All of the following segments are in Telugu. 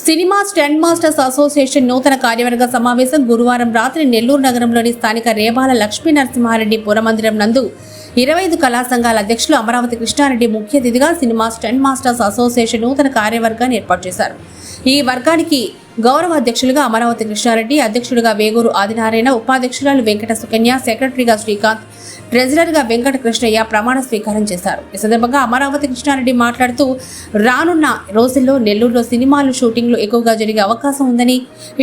సినిమా స్టెండ్ మాస్టర్స్ అసోసియేషన్ నూతన కార్యవర్గ సమావేశం గురువారం రాత్రి నెల్లూరు నగరంలోని స్థానిక రేబాల లక్ష్మీ నరసింహారెడ్డి పురమందిరం నందు ఇరవై ఐదు కళా సంఘాల అధ్యక్షులు అమరావతి కృష్ణారెడ్డి ముఖ్య అతిథిగా సినిమా స్టెండ్ మాస్టర్స్ అసోసియేషన్ నూతన కార్యవర్గాన్ని ఏర్పాటు చేశారు. ఈ వర్గానికి గౌరవ అధ్యక్షులుగా అమరావతి కృష్ణారెడ్డి అధ్యక్షుడిగా వేగూరు ఆదినారాయణ ఉపాధ్యక్షురాలు వెంకట సుకన్య సెక్రటరీగా శ్రీకాంత్ ట్రెజరర్గా వెంకట కృష్ణయ్య ప్రమాణ స్వీకారం చేశారు. ఈ సందర్భంగా అమరావతి కృష్ణారెడ్డి మాట్లాడుతూ రానున్న రోజుల్లో నెల్లూరులో సినిమాలు షూటింగ్లు ఎక్కువగా జరిగే అవకాశం ఉందని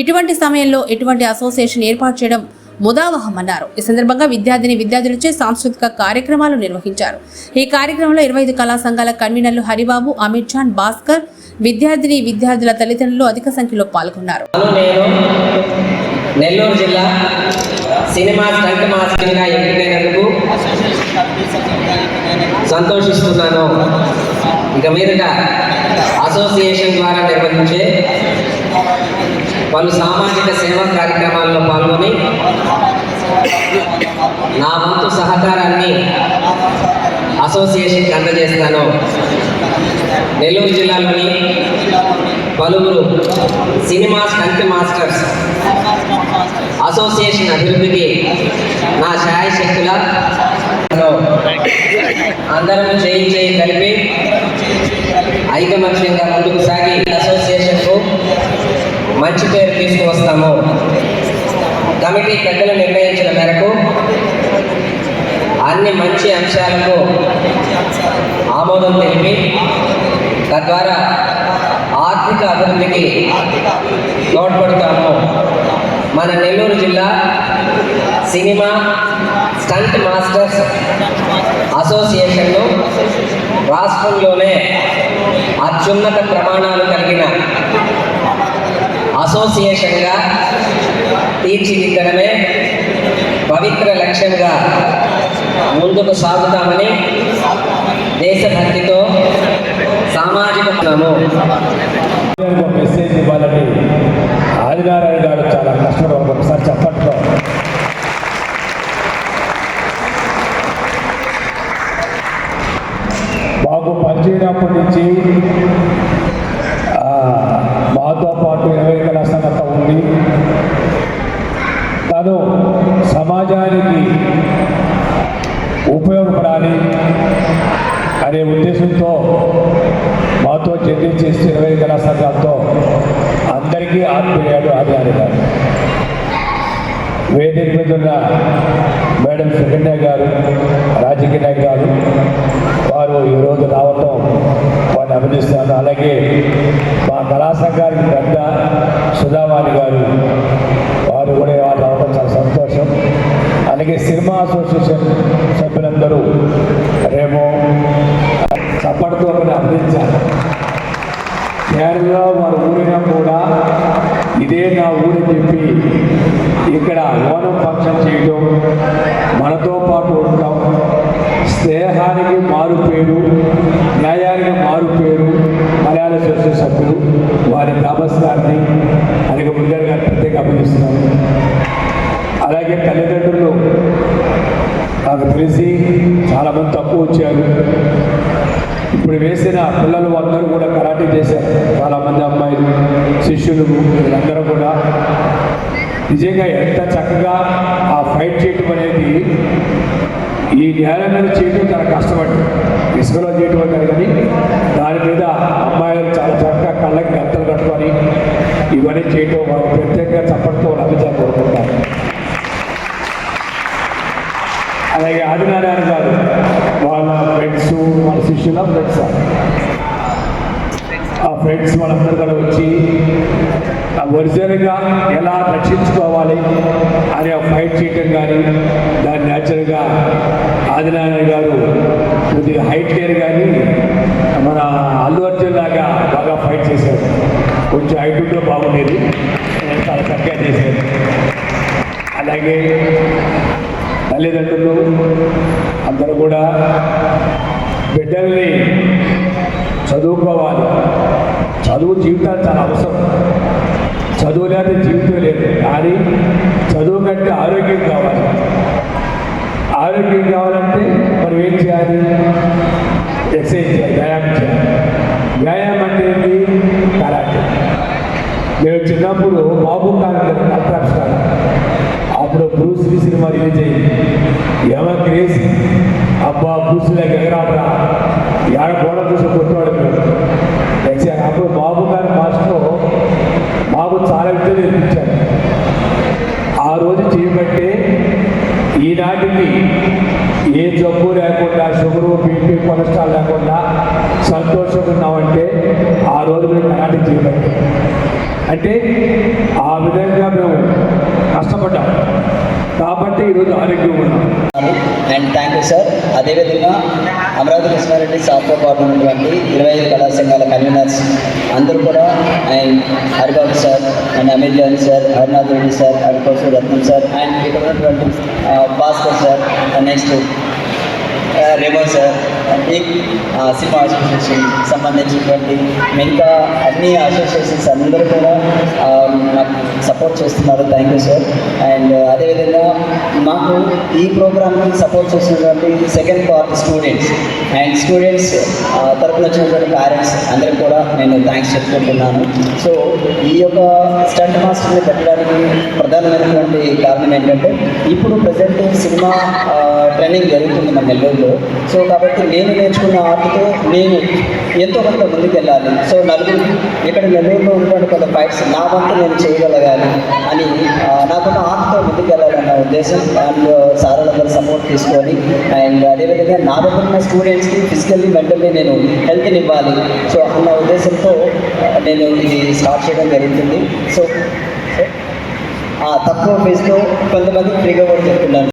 ఇటువంటి సమయంలో ఇటువంటి అసోసియేషన్ ఏర్పాటు చేయడం ముదావహమన్నారు. ఈ సందర్భంగా విద్యార్థిని విద్యార్థులచే సాంస్కృతిక కార్యక్రమాలు నిర్వహించారు. ఈ కార్యక్రమంలో ఇరవై ఐదు కళా సంఘాల కన్వీనర్లు హరిబాబు అమిర్ ఖాన్ భాస్కర్ విద్యార్థిని విద్యార్థుల తల్లిదండ్రులు అధిక సంఖ్యలో పాల్గొన్నారు. నెల్లూరు జిల్లా సినిమా స్టంట్ మాస్టర్గా ఎన్నికైనందుకు సంతోషిస్తున్నాను. ఇక మీదట అసోసియేషన్ ద్వారా నిర్వహించే పలు సామాజిక సేవా కార్యక్రమాల్లో పాల్గొని నా వంతు సహకారాన్ని అసోసియేషన్కి అందజేస్తాను. నెల్లూరు జిల్లాలోని పలువురు సినిమా స్టంట్ మాస్టర్స్ అసోసియేషన్ అభివృద్ధికి నా శాయశక్తుల అందరం చేయి చేయి కలిపి ఐకమత్యంగా ముందుకు సాగి అసోసియేషన్కు మంచి పేరు తీసుకువస్తాము. కమిటీ పెద్దలు నిర్ణయించిన మేరకు అన్ని మంచి అంశాలకు ఆమోదం తెలిపి తద్వారా ఆర్థిక అభివృద్ధికి తోడ్పడతాము. మన నెల్లూరు జిల్లా సినిమా స్టంట్ మాస్టర్స్ అసోసియేషన్ను రాష్ట్రంలోనే అత్యున్నత ప్రమాణాలు కలిగిన అసోసియేషన్గా తీర్చిదిద్దడమే పవిత్ర లక్ష్యంగా ముందుకు సాగుతామని దేశభక్తి సామాజిక ఒక మెసేజ్ ఇవ్వాలని ఆత్మీయాడు ఆధారి గారు. వేదిక మీద ఉన్న మేడం సుకన్య గారు రాజకీయ నాయక్ గారు వారు ఈరోజు రావటం వారిని అభినందిస్తాను అలాగే మా కళాసంఘానికి పెద్ద సుధావాణి గారు వారు కూడా వారు రావడం చాలా సంతోషం. అలాగే సినిమా అసోసియేషన్ సభ్యులందరూ రేమో చప్పటితో అభినందించాలి కేరళలో వారు ఊరినా కూడా ఇదే తిప్పి చెప్పి ఇక్కడ ఓనం ఫంక్షన్ చేయడం మనతో పాటు ఉండటం స్నేహానికి మారుపేరు న్యాయానికి మారుపేరు మలయాళ అసోసియేషన్ సభ్యులు వారి థామస్ అనేక ముందర గారు ప్రత్యేక అభినందిస్తున్నాను. అలాగే తల్లిదండ్రులు నాకు తెలిసి చాలామంది తక్కువ వచ్చారు. ఇప్పుడు వేసిన పిల్లలు అందరూ కూడా కరాటే చేశారు. చాలామంది అమ్మాయిలు శిష్యులు వీళ్ళందరూ కూడా. నిజంగా ఎంత చక్కగా ఆ ఫైట్ చేయటం అనేది ఈ నేల మీద చేయటం చాలా కష్టపడి ఇసుకలో చేయటం అంటారు కానీ దాని మీద అమ్మాయిలు చాలా చక్కగా కళ్ళకి గంతలు కట్టుకొని ఇవన్నీ చేయటం వాళ్ళు ప్రత్యేకంగా చప్పటితో లభించాలి కోరుకుంటారు. అలాగే ఆదినారాయణ గారు వాళ్ళ ఫ్రెండ్స్ ఆ? ఫ్రెండ్స్ వాళ్ళందరూ కూడా వచ్చి ఆ ఒరిజినల్గా ఎలా రక్షించుకోవాలి అని ఆ ఫైట్ చేయటం కానీ దాన్ని న్యాచురల్గా ఆదినారాయణ గారు కొద్దిగా హైట్ కేర్ కానీ మన అల్లు అర్జున్ లాగా బాగా ఫైట్ చేశారు కొంచెం హైట్ ఉంటే బాగుండేది. చాలా చక్కగా చేశారు అలాగే తల్లిదండ్రులు అందరూ కూడా బిడ్డల్ని చదువుకోవాలి. చదువు జీవితానికి చాలా అవసరం. చదువు లేని జీవితం లేదు. కానీ చదువు కంటే ఆరోగ్యం కావాలి. ఆరోగ్యం కావాలంటే మనం ఏం చేయాలి ఎక్సర్సైజ్ చేయాలి వ్యాయామం చేయాలి వ్యాయామం అంటే ఏంటి కరాటే ఏమో క్రేజ్ అబ్బా కూర్చులే ఎగరాడరా గోడ చూసి కొట్టువాడు నెక్స్ట్ అప్పుడు బాబు గారి మాస్టర్ బాబు చాలా విద్యలు నేర్పించాడు. ఆ రోజు చేయబట్టే ఈనాటికి ఏ జబ్బు లేకుండా షుగరు బీపీ కొలెస్ట్రాల్ లేకుండా సంతోషంగా ఉన్నామంటే ఆ రోజు మేము నాటికి చేయబట్టి అంటే ఆ విధంగా మేము కష్టపడ్డాం. కాబట్టి ఈరోజు ఆరోగ్యంగా ఉన్నాం. అండ్ థ్యాంక్ యూ సార్ అదేవిధంగా అమరావతి కృష్ణారెడ్డి సాఫ్ట్తో పాటు ఉన్నటువంటి ఇరవై ఐదు కళా సంఘాల కన్వీనర్స్ అందరూ కూడా and Haribabu sir and Amit John sir Harinath Reddy sir and కోసం రత్నం సార్ అండ్ ఇక్కడ ఉన్నటువంటి Bhaskar sir next Remo sir ఈ సినిమా అసోసియేషన్ సంబంధించినటువంటి మిగతా అన్ని అసోసియేషన్స్ అందరూ కూడా సపోర్ట్ చేస్తున్నారు. థ్యాంక్ యూ సార్ అండ్ అదేవిధంగా మాకు ఈ ప్రోగ్రామ్కి సపోర్ట్ చేసినటువంటి second part students and students తరపున వచ్చినటువంటి పేరెంట్స్ అందరికి కూడా నేను థ్యాంక్స్ చెప్పుకుంటున్నాను. సో ఈ యొక్క స్టంట్ మాస్టర్ని పెట్టడానికి ప్రధానమైనటువంటి కారణం ఏంటంటే ఇప్పుడు ప్రజెంట్ సినిమా ట్రైనింగ్ జరుగుతుంది మన నెల్లూరులో. సో కాబట్టి నేను నేర్చుకున్న ఆర్ట్తో నేను ఎంతో కొంత ముందుకు వెళ్ళాలి సో నలుగురు ఇక్కడ నెల్లూరులో ఉన్నటువంటి కొంత ఫైట్స్ నా వంతు నేను చేయగలగాలి అని ఆ, నాకున్న ఆర్ట్తో ముందుకు వెళ్ళాలన్న ఉద్దేశం. అండ్ సార్లందరూ సపోర్ట్ తీసుకొని అండ్ అదేవిధంగా నా దగ్గర ఉన్న స్టూడెంట్స్కి ఫిజికల్లీ మెంటల్లీ నేను హెల్త్ని ఇవ్వాలి. సో అన్న ఉద్దేశంతో నేను ఇది స్టార్ట్ చేయడం జరుగుతుంది. సో ఆ, తక్కువ ఫీజుతో కొంతమంది ఫ్రీగా కూడా చెప్తున్నాను